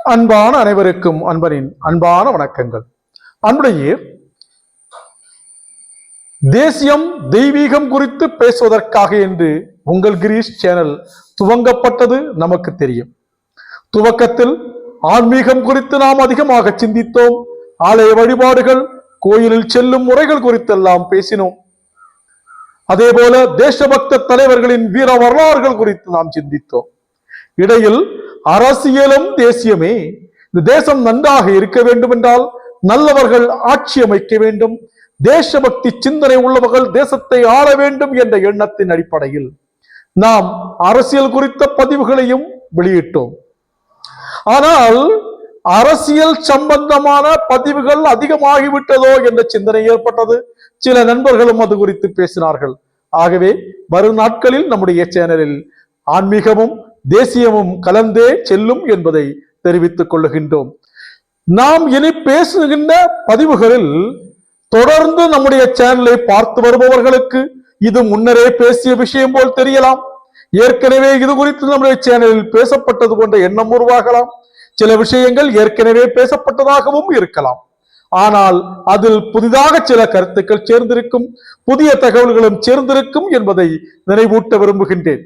அன்பான அனைவருக்கும் அன்பரின் அன்பான வணக்கங்கள். அன்புடைய தேசியம் தெய்வீகம் குறித்து பேசுவதற்காக என்று உங்கள் கிரீஷ் சேனல் துவங்கப்பட்டது நமக்கு தெரியும். துவக்கத்தில் ஆன்மீகம் குறித்து நாம் அதிகமாக சிந்தித்தோம். ஆலய வழிபாடுகள் கோயிலில் செல்லும் முறைகள் குறித்தெல்லாம் பேசினோம். அதே போல தேசபக்த தலைவர்களின் வீர வரலாறுகள் குறித்து நாம் சிந்தித்தோம். இடையில் அரசியலும் தேசியமே. இந்த தேசம் நன்றாக இருக்க வேண்டும் என்றால் நல்லவர்கள் ஆட்சி அமைக்க வேண்டும். தேசபக்தி சிந்தனை உள்ளவர்கள் தேசத்தை ஆள வேண்டும் என்ற எண்ணத்தின் அடிப்படையில் நாம் அரசியல் குறித்த பதிவுகளையும் வெளியிட்டோம். ஆனால் அரசியல் சம்பந்தமான பதிவுகள் அதிகமாகிவிட்டதோ என்ற சிந்தனை ஏற்பட்டது. சில நண்பர்களும் அது குறித்து பேசினார்கள். ஆகவே வரும் நாட்களில் நம்முடைய சேனலில் ஆன்மீகமும் தேசியமும் கலந்தே செல்லும் என்பதை தெரிவித்துக் கொள்ளுகின்றோம். நாம் இனி பேசுகின்ற பதிவுகளில் தொடர்ந்து நம்முடைய சேனலை பார்த்து வருபவர்களுக்கு இது முன்னரே பேசிய விஷயம் போல் தெரியலாம். ஏற்கனவே இது குறித்து நம்முடைய சேனலில் பேசப்பட்டது போன்ற எண்ணம் உருவாகலாம். சில விஷயங்கள் ஏற்கனவே பேசப்பட்டதாகவும் இருக்கலாம். ஆனால் அதில் புதிதாக சில கருத்துக்கள் சேர்ந்திருக்கும் புதிய தகவல்களும் சேர்ந்திருக்கும் என்பதை நினைவூட்ட விரும்புகின்றேன்.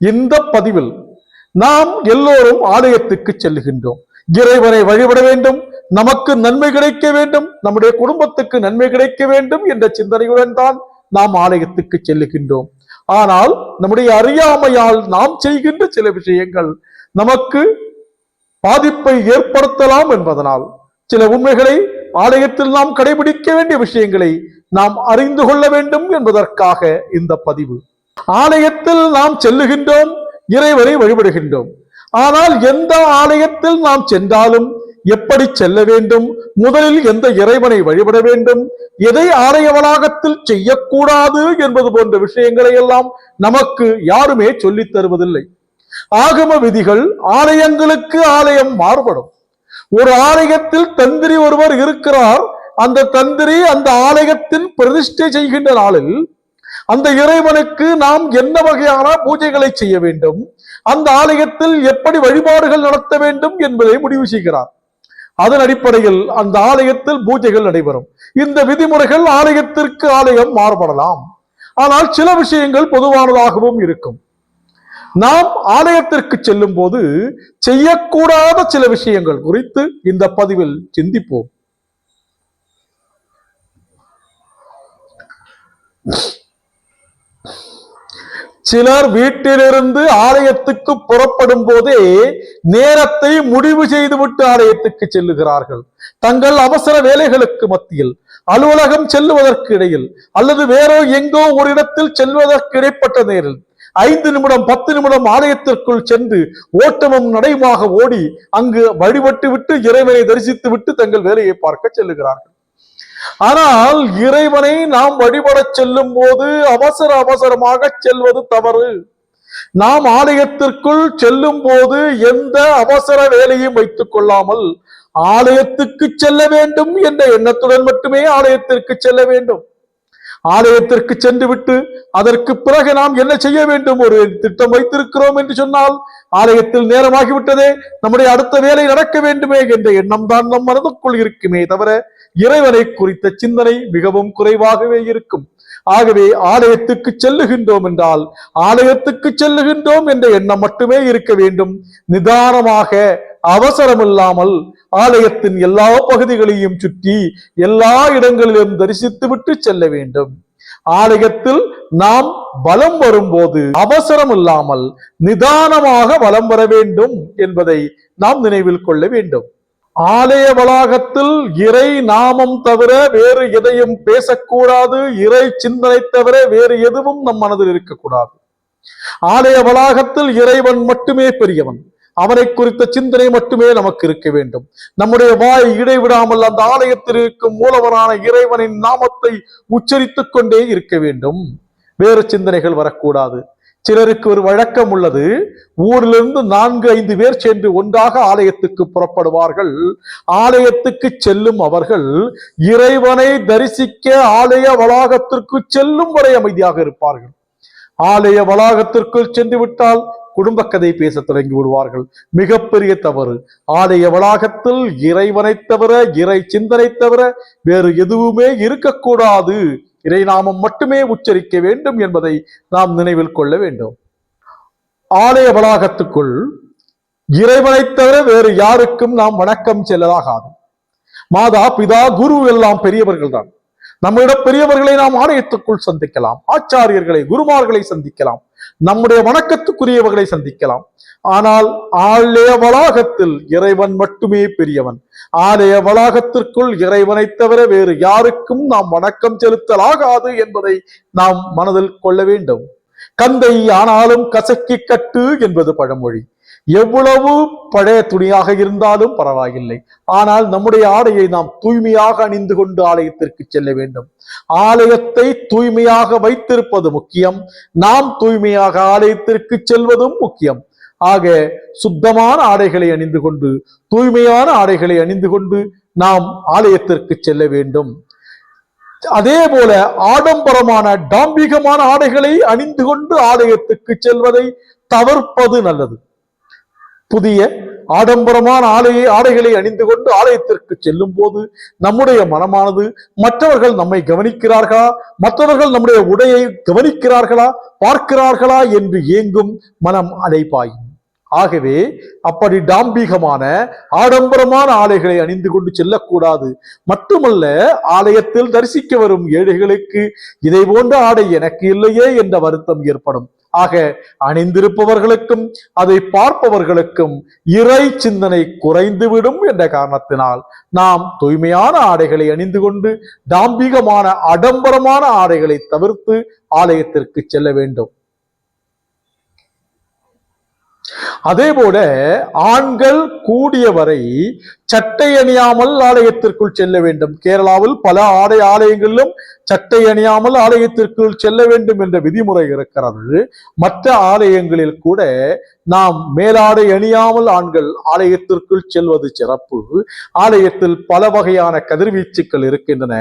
இந்த பதிவில் நாம் எல்லோரும் ஆலயத்துக்கு செல்லுகின்றோம். இறைவனை வழிபட வேண்டும் நமக்கு நன்மை கிடைக்க வேண்டும் நம்முடைய குடும்பத்துக்கு நன்மை கிடைக்க வேண்டும் என்ற சிந்தனையுடன் தான் நாம் ஆலயத்துக்கு செல்லுகின்றோம். ஆனால் நம்முடைய அறியாமையால் நாம் செய்கின்ற சில விஷயங்கள் நமக்கு பாதிப்பை ஏற்படுத்தலாம் என்பதனால் சில உண்மைகளை ஆலயத்தில் நாம் கடைபிடிக்க வேண்டிய விஷயங்களை நாம் அறிந்து கொள்ள வேண்டும் என்பதற்காக இந்த பதிவு. ஆலயத்தில் நாம் செல்லுகின்றோம் இறைவனை வழிபடுகின்றோம். ஆனால் எந்த ஆலயத்தில் நாம் சென்றாலும் எப்படி செல்ல வேண்டும்? முதலில் எந்த இறைவனை வழிபட வேண்டும்? எதை ஆலய வளாகத்தில் செய்யக்கூடாது என்பது போன்ற விஷயங்களை எல்லாம் நமக்கு யாருமே சொல்லித் தருவதில்லை. ஆகம விதிகள் ஆலயங்களுக்கு ஆலயம் மாறுபடும். ஒரு ஆலயத்தில் தந்திரி ஒருவர் இருக்கிறார். அந்த தந்திரி அந்த ஆலயத்தின் பிரதிஷ்டை செய்கின்ற நாளில் அந்த இறைவனுக்கு நாம் என்ன வகையான பூஜைகளை செய்ய வேண்டும்? அந்த ஆலயத்தில் எப்படி வழிபாடுகள் நடத்த வேண்டும் என்பதை முடிவு செய்கிறார். அதன் அடிப்படையில் அந்த ஆலயத்தில் பூஜைகள் நடைபெறும். இந்த விதிமுறைகள் ஆலயத்திற்கு ஆலயம் மாறுபடலாம். ஆனால் சில விஷயங்கள் பொதுவானதாகவும் இருக்கும். நாம் ஆலயத்திற்கு செல்லும் போது செய்யக்கூடாத சில விஷயங்கள் குறித்து இந்த பதிவில் சிந்திப்போம். சிலர் வீட்டிலிருந்து ஆலயத்துக்கு புறப்படும் போதே நேரத்தை முடிவு செய்துவிட்டு ஆலயத்துக்கு செல்லுகிறார்கள். தங்கள் அவசர வேலைகளுக்கு மத்தியில் அலுவலகம் செல்லுவதற்கு இடையில் அல்லது வேறோ எங்கோ ஒரு இடத்தில் செல்வதற்கு இடைப்பட்ட நேரில் ஐந்து நிமிடம் பத்து நிமிடம் ஆலயத்திற்குள் சென்று ஓட்டமும் நடையுமாக ஓடி அங்கு வழிபட்டு விட்டு இறைவனை தரிசித்து விட்டு தங்கள் வேலையை பார்க்க செல்லுகிறார்கள். ஆனால் இறைவனை நாம் வழிபடச் செல்லும் போது அவசர அவசரமாக செல்வது தவறு. நாம் ஆலயத்திற்குள் செல்லும் போது எந்த அவசர வேலையும் வைத்துக் கொள்ளாமல் ஆலயத்துக்கு செல்ல வேண்டும் என்ற எண்ணத்துடன் மட்டுமே ஆலயத்திற்கு செல்ல வேண்டும். ஆலயத்திற்கு சென்று விட்டு அதற்கு பிறகு நாம் என்ன செய்ய வேண்டும்? ஒரு திட்டம் வைத்திருக்கிறோம் என்று சொன்னால் ஆலயத்தில் நேரமாகிவிட்டதே நம்முடைய அடுத்த வேலை நடக்க வேண்டுமே என்ற எண்ணம் தான் நம் மனதுக்குள் இருக்குமே தவிர இறைவனை குறித்த சிந்தனை மிகவும் குறைவாகவே இருக்கும். ஆகவே ஆலயத்துக்கு செல்லுகின்றோம் என்றால் ஆலயத்துக்கு செல்லுகின்றோம் என்ற எண்ணம் மட்டுமே இருக்க வேண்டும். நிதானமாக அவசரமில்லாமல் ஆலயத்தின் எல்லா பகுதிகளையும் சுற்றி எல்லா இடங்களிலும் தரிசித்துவிட்டு செல்ல வேண்டும். ஆலயத்தில் நாம் வலம் வரும்போது அவசரம் இல்லாமல் நிதானமாக வலம் வர வேண்டும் என்பதை நாம் நினைவில் கொள்ள வேண்டும். ஆலய வளாகத்தில் இறை நாமம் தவிர வேறு எதையும் பேசக்கூடாது. இறை சிந்தனை தவிர வேறு எதுவும் நம் மனதில் இருக்கக்கூடாது. ஆலய வளாகத்தில் இறைவன் மட்டுமே பெரியவன். அவனை குறித்த சிந்தனை மட்டுமே நமக்கு இருக்க வேண்டும். நம்முடைய வாய் இடைவிடாமல் அந்த ஆலயத்தில் இருக்கும் மூலவரான இறைவனின் நாமத்தை உச்சரித்துக் கொண்டே இருக்க வேண்டும். வேறு சிந்தனைகள் வரக்கூடாது. சிலருக்கு ஒரு வழக்கம் உள்ளது. ஊரிலிருந்து நான்கு ஐந்து பேர் சென்று ஒன்றாக ஆலயத்துக்கு புறப்படுவார்கள். ஆலயத்துக்கு செல்லும் அவர்கள் இறைவனை தரிசிக்க ஆலய வளாகத்திற்கு செல்லும் வரை அமைதியாக இருப்பார்கள். ஆலய வளாகத்திற்குள் சென்று விட்டால் குடும்ப கதை பேச தொடங்கி விடுவார்கள். மிகப்பெரிய தவறு. ஆலய வளாகத்தில் இறைவனை தவிர இறை சிந்தனை தவிர வேறு எதுவுமே இருக்கக்கூடாது. இறை நாமம் மட்டுமே உச்சரிக்க வேண்டும் என்பதை நாம் நினைவில் கொள்ள வேண்டும். ஆலய வளாகத்துக்குள் இறைவனை தவிர வேறு யாருக்கும் நாம் வணக்கம் செல்லலாகாது. மாதா பிதா குரு எல்லாம் பெரியவர்கள் தான் நம்மிடம் பெரியவர்களை நாம் ஆலயத்துக்குள் சந்திக்கலாம். ஆச்சாரியர்களை குருமார்களை சந்திக்கலாம். நம்முடைய வணக்கத்துக்குரியவர்களை சந்திக்கலாம். ஆனால் ஆலய வளாகத்தில் இறைவன் மட்டுமே பெரியவன். ஆலய வளாகத்திற்குள் இறைவனை தவிர வேறு யாருக்கும் நாம் வணக்கம் செலுத்தலாகாது என்பதை நாம் மனதில் கொள்ள வேண்டும். கந்தை ஆனாலும் கசக்கி கட்டு என்பது பழமொழி. எவ்வளவு பழைய துணியாக இருந்தாலும் பரவாயில்லை. ஆனால் நம்முடைய ஆடையை நாம் தூய்மையாக அணிந்து கொண்டு ஆலயத்திற்கு செல்ல வேண்டும். ஆலயத்தை தூய்மையாக வைத்திருப்பது முக்கியம். நாம் தூய்மையாக ஆலயத்திற்கு செல்வதும் முக்கியம். ஆக சுத்தமான ஆடைகளை அணிந்து கொண்டு தூய்மையான ஆடைகளை அணிந்து கொண்டு நாம் ஆலயத்திற்கு செல்ல வேண்டும். அதே போல ஆடம்பரமான டாம்பிகமான ஆடைகளை அணிந்து கொண்டு ஆலயத்துக்கு செல்வதை தவிர்ப்பது நல்லது. புதிய ஆடம்பரமான ஆலய ஆடைகளை அணிந்து கொண்டு ஆலயத்திற்கு செல்லும் போது நம்முடைய மனமானது மற்றவர்கள் நம்மை கவனிக்கிறார்களா? மற்றவர்கள் நம்முடைய உடையை கவனிக்கிறார்களா? பார்க்கிறார்களா? என்று ஏங்கும் மனம் அலைப்பாயும் ஆகவே அப்படி டாம்பிகமான ஆடம்பரமான ஆடைகளை அணிந்து கொண்டு செல்லக்கூடாது. மட்டுமல்ல ஆலயத்தில் தரிசிக்க வரும் ஏழைகளுக்கு இதை போன்ற ஆடை எனக்கு இல்லையே என்ற வருத்தம் ஏற்படும். ஆக அணிந்திருப்பவர்களுக்கும் அதை பார்ப்பவர்களுக்கும் இறை சிந்தனை குறைந்துவிடும் என்ற காரணத்தினால் நாம் தூய்மையான ஆடைகளை அணிந்து கொண்டு டாம்பிகமான ஆடம்பரமான ஆடைகளை தவிர்த்து ஆலயத்திற்கு செல்ல வேண்டும். அதே போல ஆண்கள் கூடியவரை சட்டை அணியாமல் ஆலயத்திற்குள் செல்ல வேண்டும். கேரளாவில் பல ஆடை ஆலயங்களிலும் சட்டை அணியாமல் ஆலயத்திற்குள் செல்ல வேண்டும் என்ற விதிமுறை இருக்கிறது. மற்ற ஆலயங்களில் கூட நாம் மேலாடை அணியாமல் ஆண்கள் ஆலயத்திற்குள் செல்வது சிறப்பு. ஆலயத்தில் பல வகையான கதிர்வீச்சுக்கள் இருக்கின்றன.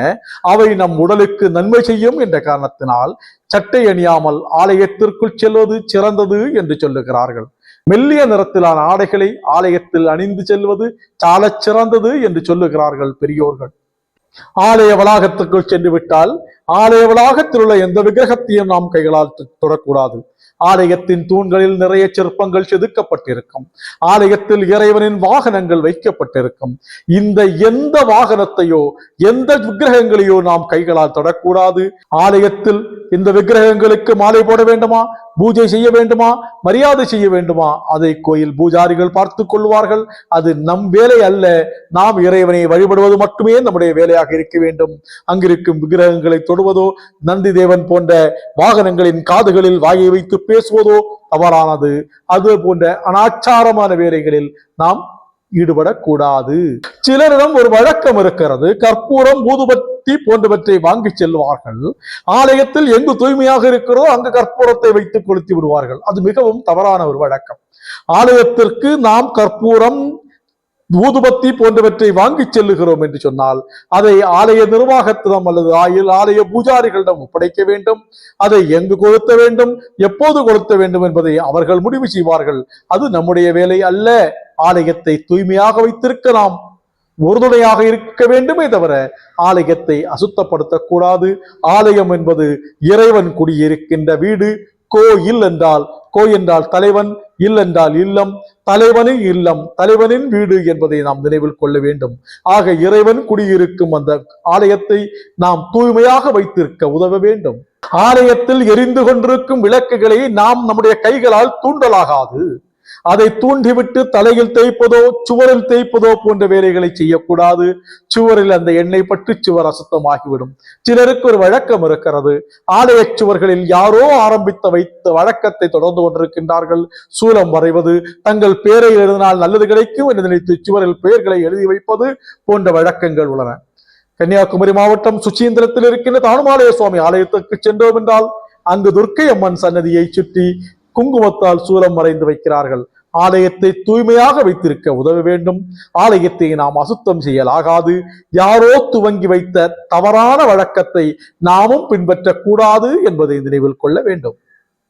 அவை நம் உடலுக்கு நன்மை செய்யும் என்ற காரணத்தினால் சட்டை அணியாமல் ஆலயத்திற்குள் செல்வது சிறந்தது என்று சொல்லுகிறார்கள். மெல்லிய நிறத்திலான ஆடைகளை ஆலயத்தில் அணிந்து செல்வது சாலச் சிறந்தது என்று சொல்லுகிறார்கள் பெரியோர்கள். ஆலய வளாகத்துக்குள் சென்று விட்டால் ஆலய வளாகத்தில் உள்ள எந்த விக்கிரகத்தையும் நாம் கைகளால் தொடக்கூடாது. ஆலயத்தின் தூண்களில் நிறைய சிற்பங்கள் செதுக்கப்பட்டிருக்கும். ஆலயத்தில் இறைவனின் வாகனங்கள் வைக்கப்பட்டிருக்கும். இந்த எந்த வாகனத்தையோ எந்த விக்கிரகங்களையோ நாம் கைகளால் தொடக்கூடாது. ஆலயத்தில் இந்த விக்கிரகங்களுக்கு மாலை போட வேண்டுமா? பூஜை செய்ய வேண்டுமா? மரியாதை செய்ய வேண்டுமா? அதை கோயில் பூஜாரிகள் பார்த்துக் கொள்வார்கள். அது நம் வேலை அல்ல. நாம் இறைவனை வழிபடுவது மட்டுமே நம்முடைய வேலையாக இருக்க வேண்டும். அங்கிருக்கும் விக்கிரகங்களை தொடுவதோ நந்தி தேவன் போன்ற வாகனங்களின் காதுகளில் வாயை வைத்து பேசுவதோ தவறானது. அது போன்ற அனாச்சாரமான வேலைகளில் நாம் ஈடுபடக்கூடாது. சிலரிடம் ஒரு வழக்கம் இருக்கிறது. கற்பூரம் ஊதுபத்தி போன்றவற்றை வாங்கி செல்வார்கள். ஆலயத்தில் எங்கு தூய்மையாக இருக்கிறதோ அங்கு கற்பூரத்தை வைத்து கொளுத்தி விடுவார்கள். அது மிகவும் தவறான ஒரு வழக்கம். ஆலயத்திற்கு நாம் கற்பூரம் ஊதுபத்தி போன்றவற்றை வாங்கிச் செல்லுகிறோம் என்று சொன்னால் அதை ஆலய நிர்வாகத்திடம் அல்லது ஆயில் ஆலய பூஜாரிகளிடம் ஒப்படைக்க வேண்டும். அதை எங்கு கொளுத்த வேண்டும்? எப்போது கொளுத்த வேண்டும் என்பதை அவர்கள் முடிவு செய்வார்கள். அது நம்முடைய வேலை அல்ல. ஆலயத்தை தூய்மையாக வைத்திருக்க நாம் உறுதுணையாக இருக்க வேண்டுமே தவிர ஆலயத்தை அசுத்தப்படுத்தக்கூடாது. ஆலயம் என்பது இறைவன் குடியிருக்கின்ற வீடு. கோயில் என்றால் கோ என்றால் தலைவன் இல் என்றால் இல்லம் தலைவனின் இல்லம் தலைவனின் வீடு என்பதை நாம் நினைவில் கொள்ள வேண்டும். ஆக இறைவன் குடியிருக்கும் அந்த ஆலயத்தை நாம் தூய்மையாக வைத்திருக்க உதவ வேண்டும். ஆலயத்தில் எரிந்து கொண்டிருக்கும் விளக்குகளை நாம் நம்முடைய கைகளால் தூண்டலாகாது. அதை தூண்டிவிட்டு தலையில் தேய்ப்பதோ சுவரில் தேய்ப்பதோ போன்ற வேலைகளை செய்யக்கூடாது. சுவரில் அந்த எண்ணெய் பட்டு சுவர் அசுத்தமாகிவிடும். சிலருக்கு ஒரு வழக்கம் இருக்கிறது. ஆலய சுவர்களில் யாரோ ஆரம்பித்த வைத்த வழக்கத்தை தொடர்ந்து கொண்டிருக்கின்றார்கள். சூலம் வரைவது தங்கள் பெயரை எழுதினால் நல்லது கிடைக்கும் என்று நினைத்து சுவரில் பெயர்களை எழுதி வைப்பது போன்ற வழக்கங்கள் உள்ளன. கன்னியாகுமரி மாவட்டம் சுச்சீந்திரத்தில் இருக்கின்ற தானுமாலய சுவாமி ஆலயத்துக்கு சென்றோம் என்றால் அங்கு துர்க்கை அம்மன் சன்னதியை சுற்றி குங்குமத்தால் சூலம் மறைந்து வைக்கிறார்கள். ஆலயத்தை தூய்மையாக வைத்திருக்க உதவ வேண்டும். ஆலயத்தை நாம் அசுத்தம் செய்யலாகாது. யாரோ துவங்கி வைத்த தவறான வழக்கத்தை நாமும் பின்பற்றக்கூடாது என்பதை நினைவில் கொள்ள வேண்டும்.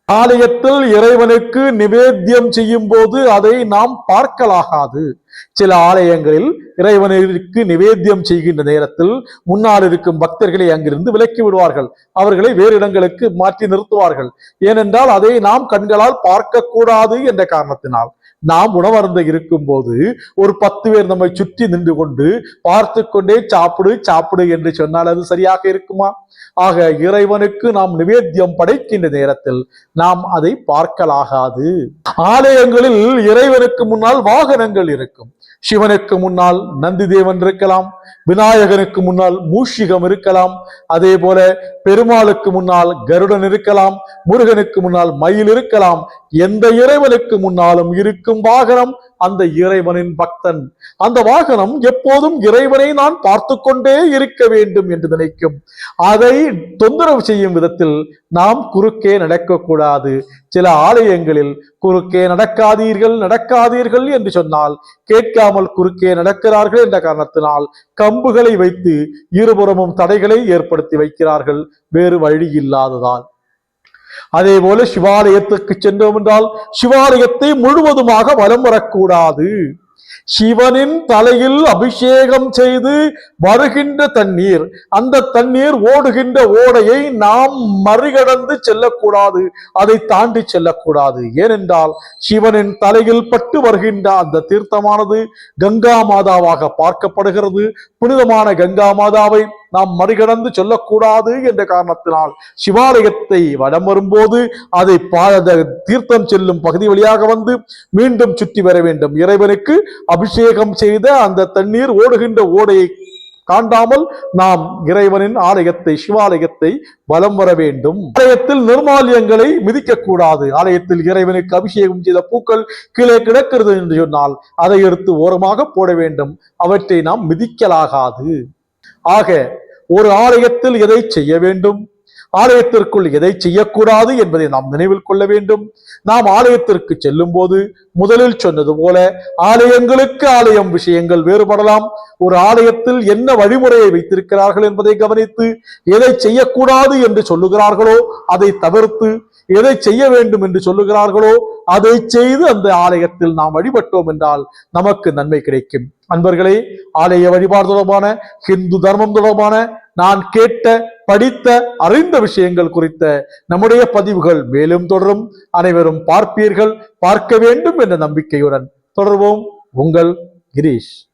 ஆலயத்தில் இறைவனுக்கு நிவேத்தியம் செய்யும் போது அதை நாம் பார்க்கலாகாது. சில ஆலயங்களில் இறைவனிற்கு நிவேத்தியம் செய்கின்ற நேரத்தில் முன்னால் இருக்கும் பக்தர்களை அங்கிருந்து விலக்கி விடுவார்கள். அவர்களை வேறு இடங்களுக்கு மாற்றி நிறுத்துவார்கள். ஏனென்றால் அதை நாம் கண்களால் பார்க்க கூடாது என்ற காரணத்தினால் நாம் உணவருந்த இருக்கும் போது ஒரு பத்து பேர் நம்மை சுற்றி நின்று கொண்டு பார்த்து கொண்டே சாப்பிடு சாப்பிடு என்று சொன்னால் அது சரியாக இருக்குமா? ஆக இறைவனுக்கு நாம் நிவேத்தியம் படைக்கின்ற நேரத்தில் நாம் அதை பார்க்கலாகாது. ஆலயங்களில் இறைவனுக்கு முன்னால் வாகனங்கள் இருக்கும். சிவனுக்கு முன்னால் நந்தி தேவன் இருக்கலாம் விநாயகனுக்கு முன்னால் மூஷிகம் இருக்கலாம் அதே போல பெருமாளுக்கு முன்னால் கருடன் இருக்கலாம் முருகனுக்கு முன்னால் மயில் இருக்கலாம் எந்த இறைவனுக்கு முன்னாலும் இருக்கும் வாகனம் அந்த இறைவனின் பக்தன். அந்த வாகனம் எப்போதும் இறைவனை நான் பார்த்து கொண்டே இருக்க வேண்டும் என்று நினைக்கும். அதை தொந்தரவு செய்யும் விதத்தில் நாம் குறுக்கே நடக்கக்கூடாது. சில ஆலயங்களில் குறுக்கே நடக்காதீர்கள் நடக்காதீர்கள் என்று சொன்னால் கேட்காமல் குறுக்கே நடக்கிறார்கள் என்ற காரணத்தினால் கம்புகளை வைத்து இருபுறமும் தடைகளை ஏற்படுத்தி வைக்கிறார்கள். வேறு வழி இல்லாததால். அதே போல சிவாலயத்துக்கு சென்றோம் என்றால் சிவாலயத்தை முழுவதுமாக வலம் வரக்கூடாது. சிவனின் தலையில் அபிஷேகம் செய்து வருகின்ற தண்ணீர் அந்த தண்ணீர் ஓடுகின்ற ஓடையை நாம் மறிகடந்து செல்லக்கூடாது அதை தாண்டி செல்லக்கூடாது. ஏனென்றால் சிவனின் தலையில் பட்டு வருகின்ற அந்த தீர்த்தமானது கங்கா மாதாவாக பார்க்கப்படுகிறது. புனிதமான கங்கா மாதாவை நாம் மறிகடந்து சொல்லக்கூடாது என்ற காரணத்தினால் சிவாலயத்தை வடம் வரும்போது அதை தீர்த்தம் செல்லும் பகுதி வழியாக வந்து மீண்டும் சுற்றி வர வேண்டும். இறைவனுக்கு அபிஷேகம் செய்த அந்த தண்ணீர் ஓடுகின்ற ஓடையை காண்டாமல் நாம் இறைவனின் ஆலயத்தை சிவாலயத்தை வலம் வர வேண்டும். ஆலயத்தில் நிர்மாலியங்களை மிதிக்க கூடாது ஆலயத்தில் இறைவனுக்கு அபிஷேகம் செய்த பூக்கள் கீழே கிடக்கிறது என்று சொன்னால் அதை எடுத்து ஓரமாக போட வேண்டும். அவற்றை நாம் மிதிக்கலாகாது. ஆக ஒரு ஆலயத்தில் எதை செய்ய வேண்டும்? ஆலயத்திற்குள் எதை செய்யக்கூடாது என்பதை நாம் நினைவில் கொள்ள வேண்டும். நாம் ஆலயத்திற்கு செல்லும் போது முதலில் சொன்னது போல ஆலயங்களுக்கு ஆலயம் விஷயங்கள் வேறுபடலாம். ஒரு ஆலயத்தில் என்ன வழிமுறையை வைத்திருக்கிறார்கள் என்பதை கவனித்து எதை செய்யக்கூடாது என்று சொல்லுகிறார்களோ அதை தவிர்த்து எதை செய்ய வேண்டும் என்று சொல்லுகிறார்களோ அதை செய்து அந்த ஆலயத்தில் நாம் வழிபட்டோம் என்றால் நமக்கு நன்மை கிடைக்கும். அன்பர்களே ஆலய வழிபாடு தொடர்பான ஹிந்து தர்மம் தொடர்பான நான் கேட்ட படித்த அறிந்த விஷயங்கள் குறித்த நம்முடைய பதிவுகள் மேலும் தொடரும். அனைவரும் பார்ப்பீர்கள் பார்க்க வேண்டும் என்ற நம்பிக்கையுடன் தொடர்வோம். உங்கள் கிரீஷ்.